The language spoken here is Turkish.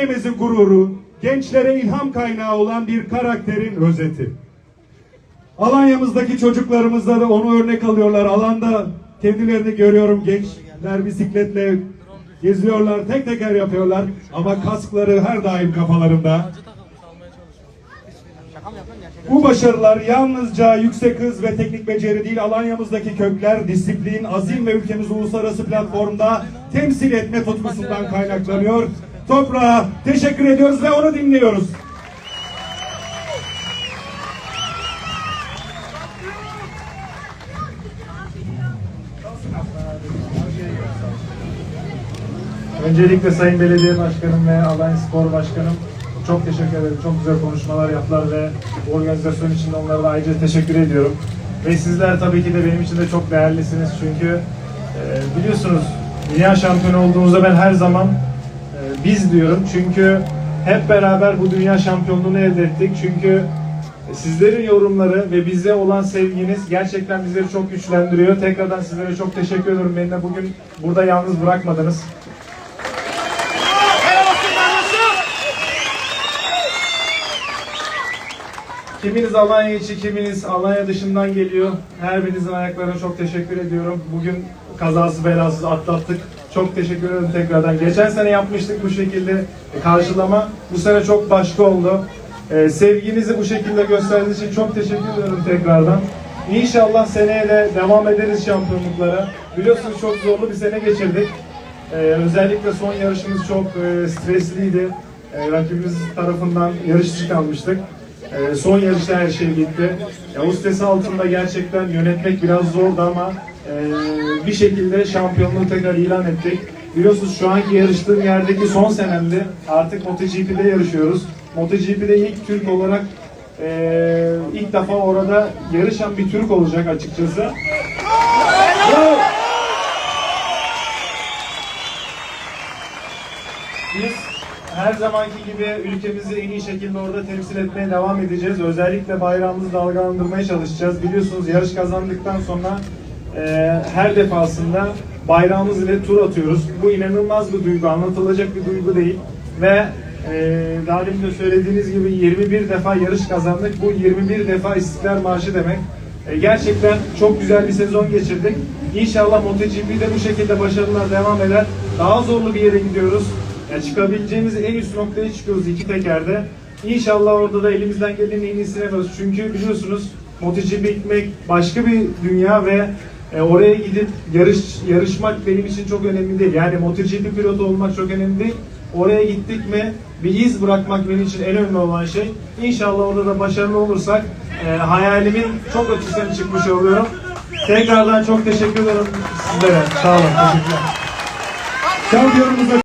ilimizin gururu, gençlere ilham kaynağı olan bir karakterin özeti. Alanya'mızdaki çocuklarımızda da onu örnek alıyorlar. Alanda kendilerini görüyorum gençler bisikletle geziyorlar, tek teker yapıyorlar ama kaskları her daim kafalarında. Bu başarılar yalnızca yüksek hız ve teknik beceri değil, Alanya'mızdaki kökler, disiplin, azim ve ülkemizi uluslararası platformda temsil etme tutkusundan kaynaklanıyor. Toprağa teşekkür ediyoruz ve onu dinliyoruz. Öncelikle Sayın Belediye Başkanım ve Alanya Spor Başkanım çok teşekkür ederim. Çok güzel konuşmalar yaptılar ve bu organizasyon için de onlara da ayrıca teşekkür ediyorum. Ve sizler tabii ki de benim için de çok değerlisiniz çünkü e, biliyorsunuz dünya şampiyonu olduğumuzda ben her zaman biz diyorum çünkü hep beraber bu dünya şampiyonluğunu elde ettik. Çünkü sizlerin yorumları ve bize olan sevginiz gerçekten bizleri çok güçlendiriyor. Tekrardan sizlere çok teşekkür ediyorum. Beni de bugün burada yalnız bırakmadınız. Kiminiz Alanya içi, kiminiz Alanya dışından geliyor. Her birinizin ayaklarına çok teşekkür ediyorum. Bugün kazası belasız atlattık. Çok teşekkür ederim tekrardan. Geçen sene yapmıştık bu şekilde karşılama. Bu sene çok başka oldu. Ee, sevginizi bu şekilde gösterdiğiniz için çok teşekkür ederim tekrardan. İnşallah seneye de devam ederiz şampiyonluklara. Biliyorsunuz çok zorlu bir sene geçirdik. Ee, özellikle son yarışımız çok e, stresliydi. Rakibimiz tarafından yarış dışı kalmıştık. Son yarışta her şey gitti. Yavuz Sesi altında gerçekten yönetmek biraz zordu ama e, bir şekilde şampiyonluğu tekrar ilan ettik. Biliyorsunuz şu anki yarıştığım yerdeki son senemdi. Artık MotoGP'de yarışıyoruz. MotoGP'de ilk Türk olarak e, ilk defa orada yarışan bir Türk olacak açıkçası. Biz her zamanki gibi ülkemizi en iyi şekilde orada temsil etmeye devam edeceğiz. Özellikle bayrağımızı dalgalandırmaya çalışacağız. Biliyorsunuz yarış kazandıktan sonra e, her defasında bayrağımız ile tur atıyoruz. Bu inanılmaz bir duygu, anlatılacak bir duygu değil. Ve e, daha demin de söylediğiniz gibi 21 defa yarış kazandık. Bu 21 defa İstiklal Marşı demek. E, gerçekten çok güzel bir sezon geçirdik. İnşallah MotoGP'de bu şekilde başarılar devam eder. Daha zorlu bir yere gidiyoruz. Yani çıkabileceğimiz en üst noktaya çıkıyoruz iki tekerde. İnşallah orada da elimizden gelenin en iyisini yaparız. Çünkü biliyorsunuz MotoGP gitmek başka bir dünya ve e, oraya gidip yarış yarışmak benim için çok önemli değil. Yani MotoGP pilotu olmak çok önemli değil. Oraya gittik mi bir iz bırakmak benim için en önemli olan şey. İnşallah orada da başarılı olursak e, hayalimin çok ötesine çıkmış oluyorum. Tekrardan çok teşekkür ederim sizlere. Sağ olun. Teşekkürler. Şampiyonumuza